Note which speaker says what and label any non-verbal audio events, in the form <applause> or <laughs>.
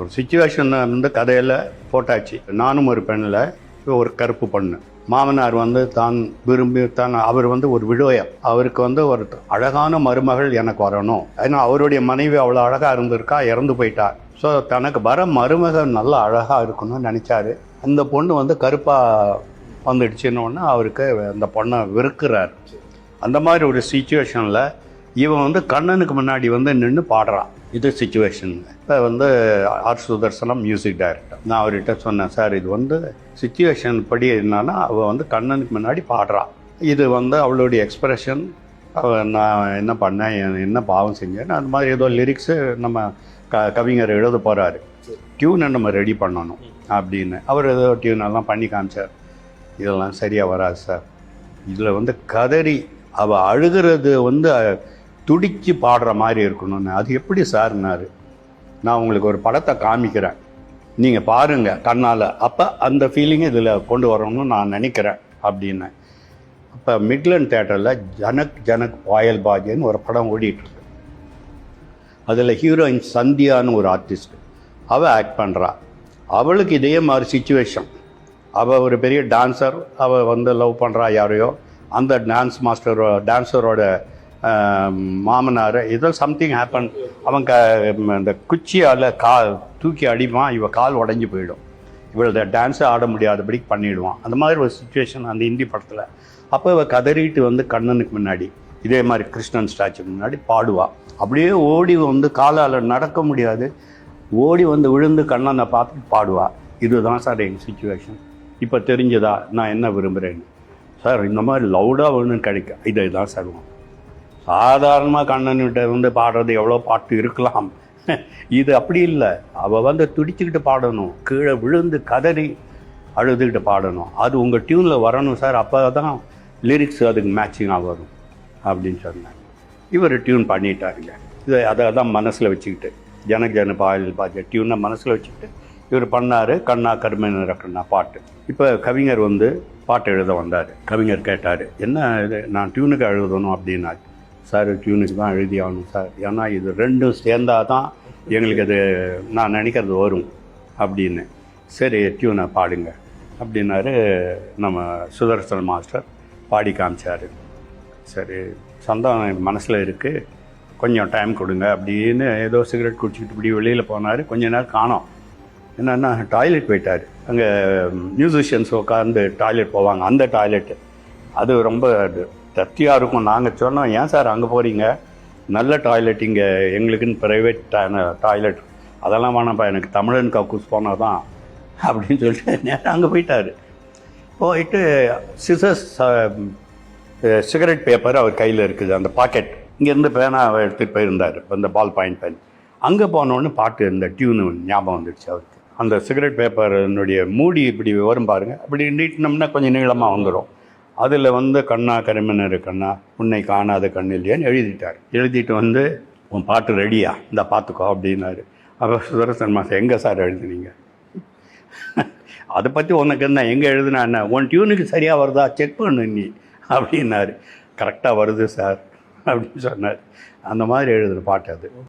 Speaker 1: ஒரு சுச்சுவேஷன் வந்து கதையில் போட்டாச்சு. நானும் ஒரு பெண்ணில் ஒரு கருப்பு பொண்ணு. மாமனார் வந்து தான் விரும்பி தான் அவர் வந்து ஒரு விடோயம். அவருக்கு வந்து ஒரு அழகான மருமகள் எனக்கு வரணும். ஏன்னா அவருடைய மனைவி அவ்வளோ அழகாக இருந்திருக்கா இறந்து போயிட்டார் ஸோ தனக்கு வர மருமகள் நல்லா அழகாக இருக்கணும்னு நினச்சாரு. அந்த பொண்ணு வந்து கருப்பாக வந்துடுச்சுன்னு அவருக்கு அந்த பொண்ணை வெறுக்கிறார். அந்த மாதிரி ஒரு சுச்சுவேஷனில் இவன் வந்து கண்ணனுக்கு முன்னாடி வந்து நின்று பாடுறான். இது சுச்சுவேஷன் இப்போ வந்து ஆர் சுதர்சனம் மியூசிக் டைரக்டர் நான் அவர்கிட்ட சொன்னேன் சார் இது வந்து சுச்சுவேஷன் படி என்னன்னா அவள் வந்து கண்ணனுக்கு முன்னாடி பாடுறான் இது வந்து அவளுடைய எக்ஸ்பிரஷன் அவள் நான் என்ன பண்ணேன் என்ன பாவம் செஞ்சேன் அந்த மாதிரி ஏதோ லிரிக்ஸு நம்ம க கவிஞர் எழுத போகிறாரு டியூனை நம்ம ரெடி பண்ணணும் அப்படின்னு. அவர் ஏதோ டியூனெல்லாம் பண்ணி காமிச்சார். இதெல்லாம் சரியாக வராது சார். இதில் வந்து கதறி அவள் அழுகிறது வந்து துடிச்சு பாடுற மாதிரி இருக்கணும்னு. அது எப்படி சார்னார் நான் உங்களுக்கு ஒரு படத்தை காமிக்கிறேன். நீங்கள் பாருங்கள் கண்ணால். அப்போ அந்த ஃபீலிங்கை இதில் கொண்டு வரணும்னு நான் நினைக்கிறேன் அப்படின்னு. அப்போ மிட்லன் தேட்டரில் ஜனக் ஜனக் பாயல் பாஜேன்னு ஒரு படம் ஓடிட்டுருக்கு அதில் ஹீரோயின் சந்தியான்னு ஒரு ஆர்டிஸ்ட் அவள் ஆக்ட் பண்ணுறா அவளுக்கு இதே மாதிரி சுச்சுவேஷன் அவள் ஒரு பெரிய டான்ஸர் அவள் வந்து லவ் பண்ணுறா யாரையோ. அந்த டான்ஸ் மாஸ்டர் டான்ஸரோட மாமனார் ஏதோ சம்திங் ஹேப்பன் அவன் க இந்த குச்சியால் கா தூக்கி அடிப்பான் இவ கால் உடஞ்சி போயிடும். இவளோட டான்ஸை ஆட முடியாதபடி பண்ணிவிடுவான் அந்த மாதிரி ஒரு சுச்சுவேஷன் அந்த ஹிந்தி படத்தில். அப்போ இவ கதறிட்டு வந்து கண்ணனுக்கு முன்னாடி இதே மாதிரி கிருஷ்ணன் ஸ்டாச்சுக்கு முன்னாடி பாடுவாள் அப்படியே ஓடி வந்து காலால் நடக்க முடியாது. ஓடி வந்து விழுந்து கண்ணனை பார்த்து பாடுவாள் இதுதான் சார் எங்கள் சுச்சுவேஷன் இப்போ தெரிஞ்சதா? நான் என்ன விரும்புகிறேன்னு சார் இந்த மாதிரி லவுடாக வேணும்னு கிடைக்கும் இதை தான் சார் சாதாரணமாக கண்ணன்கிட்ட வந்து பாடுறது எவ்வளோ பாட்டு இருக்கலாம். இது அப்படி இல்லை. அவள் வந்து துடிச்சுக்கிட்டு பாடணும். கீழே விழுந்து கதறி அழுதுகிட்டு பாடணும். அது உங்கள் டியூனில் வரணும் சார். அப்போ தான் லிரிக்ஸ் அதுக்கு மேட்சிங்காக வரும். அப்படின்னு சொன்னாங்க. இவர் டியூன் பண்ணிட்டாருங்க. இதை அதை தான் மனசில் வச்சுக்கிட்டு. ஜனக ஜன பாயல் பாஜ டியூனை மனசில் வச்சுக்கிட்டு இவர் பண்ணார் கண்ணா கருமன் ரக்கண்ணா பாட்டு. இப்போ கவிஞர் வந்து பாட்டு எழுத வந்தார். கவிஞர் கேட்டார் என்ன இது? நான் டியூனுக்கு எழுதணும் அப்படின்னாரு. சார் டியூனுக்கு தான் எழுதி ஆகணும் சார். ஏன்னா இது ரெண்டும் சேர்ந்தால் தான் எங்களுக்கு அது நான் நினைக்கிறது வரும் அப்படின்னு. சரி டியூனை பாடுங்க அப்படின்னாரு நம்ம சுதர்சன் மாஸ்டர் பாடி காமிச்சார். சரி சந்தோம் மனசில் இருக்குது கொஞ்சம் டைம் கொடுங்க அப்படின்னு ஏதோ சிகரெட் குடிச்சிக்கிட்டு இப்படி வெளியில் போனார். கொஞ்ச நேரம் காணோம். என்னென்னா டாய்லெட் போயிட்டார். அங்கே மியூசிஷியன்ஸ் உட்காந்து டாய்லெட் போவாங்க. அந்த டாய்லெட்டு அது ரொம்ப தத்தியாக இருக்கும் நாங்கள் சொன்னோம் ஏன் சார் அங்கே போகிறீங்க நல்ல டாய்லெட் இங்கே எங்களுக்குன்னு ப்ரைவேட் டாய்லெட் அதெல்லாம் வேணாம்ப்பா எனக்கு தமிழன் கக்கூஸ் போனால் தான் அப்படின்னு சொல்லிட்டு நேரம் அங்கே போயிட்டார். போயிட்டு சிசர்ஸ் சிகரெட் பேப்பர் அவர் கையில் இருக்குது அந்த பாக்கெட் இங்கேருந்து பேனா அவர் எடுத்துகிட்டு போயிருந்தார் அந்த பால் பாயிண்ட் பென் அங்கே போனோடனே பாட்டு இந்த டியூனு ஞாபகம் வந்துடுச்சு அவருக்கு. அந்த சிகரெட் பேப்பரனுடைய மூடி இப்படி வரும் பாருங்கள் அப்படி நீட்டினோம்னா கொஞ்சம் நீளமாக வந்துடும் அதில் வந்து கண்ணா கரிமனர் கண்ணா உன்னை காணாத கண்ணில்லையான்னு எழுதிட்டார்? எழுதிட்டு வந்து உன் பாட்டு ரெடியா? இந்த பார்த்துக்கோ அப்படின்னாரு. அப்போ சுதர்சன் மாதம் எங்கே சார் எழுதுனீங்க? <laughs> அதை பற்றி உனக்கு என்ன எங்கே எழுதுனா என்ன? உன் டியூனுக்கு சரியாக வருதா? செக் பண்ணு நீ. அப்படின்னாரு. கரெக்டாக வருது சார். அப்படின்னு சொன்னார். அந்த மாதிரி எழுதுகிற பாட்டு அது.